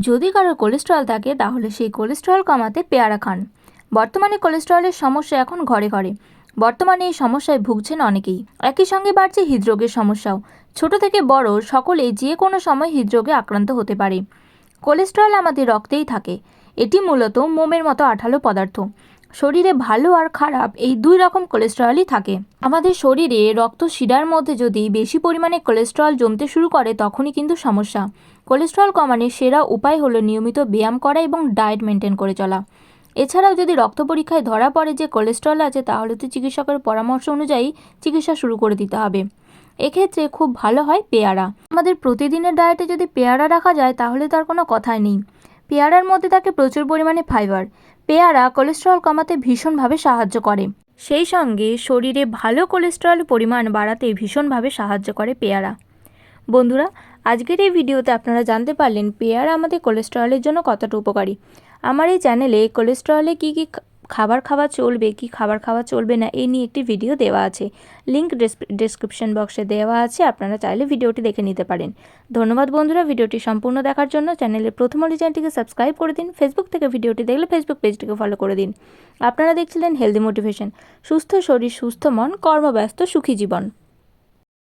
যদি কারোর কোলেস্ট্রল থাকে, তাহলে সেই কোলেস্ট্রল কমাতে পেয়ারা খান। বর্তমানে কোলেস্ট্রলের সমস্যা এখন ঘরে ঘরে। বর্তমানে এই সমস্যায় ভুগছেন অনেকেই। একই সঙ্গে বাড়ছে হৃদরোগের সমস্যাও। ছোট থেকে বড় সকলেই যে কোনো সময় হৃদরোগে আক্রান্ত হতে পারে। কোলেস্ট্রল আমাদের রক্তেই থাকে। এটি মূলত মোমের মতো আঠালো পদার্থ। শরীরে ভালো আর খারাপ, এই দুই রকম কোলেস্টেরলই থাকে। আমাদের শরীরে রক্ত শিরার মধ্যে যদি বেশি পরিমাণে কোলেস্টেরল জমতে শুরু করে, তখনই কিন্তু সমস্যা। কোলেস্টেরল কমানোর সেরা উপায় হলো নিয়মিত ব্যায়াম করা এবং ডায়েট মেনটেন করে চলা। এছাড়াও যদি রক্ত পরীক্ষায় ধরা পড়ে যে কোলেস্টেরল আছে, তাহলে তো চিকিৎসকের পরামর্শ অনুযায়ী চিকিৎসা শুরু করে দিতে হবে। এক্ষেত্রে খুব ভালো হয় পেয়ারা। আমাদের প্রতিদিনের ডায়েটে যদি পেয়ারা রাখা যায়, তাহলে তার কোনো কথাই নেই। পেয়ারার মধ্যে থাকে প্রচুর পরিমাণে ফাইবার পেয়ারা কোলেস্ট্রল কমাতে ভীষণভাবে সাহায্য করে। সেই সঙ্গে শরীরে ভালো কোলেস্ট্রল পরিমাণ বাড়াতে ভীষণভাবে সাহায্য করে পেয়ারা। বন্ধুরা, আজকের এই ভিডিওতে আপনারা জানতে পারলেন পেয়ারা আমাদের কোলেস্ট্রলের জন্য কতটা উপকারী। আমার এই চ্যানেলে কোলেস্ট্রলে কী কী খাবার খাওয়া চলবে কি খাবার খাওয়া চলবে না, এই নিয়ে একটি ভিডিও দেওয়া আছে। লিঙ্ক ডিসক্রিপশন বক্সে দেওয়া আছে, আপনারা চাইলে ভিডিওটি দেখে নিতে পারেন। ধন্যবাদ বন্ধুরা ভিডিওটি সম্পূর্ণ দেখার জন্য চ্যানেলের প্রথম চ্যানেলটিকে সাবস্ক্রাইব করে দিন ফেসবুক থেকে ভিডিওটি দেখলে ফেসবুক পেজটিকে ফলো করে দিন। আপনারা দেখছিলেন হেলদি মোটিভেশন সুস্থ শরীর, সুস্থ মন, কর্মব্যস্ত, সুখী জীবন।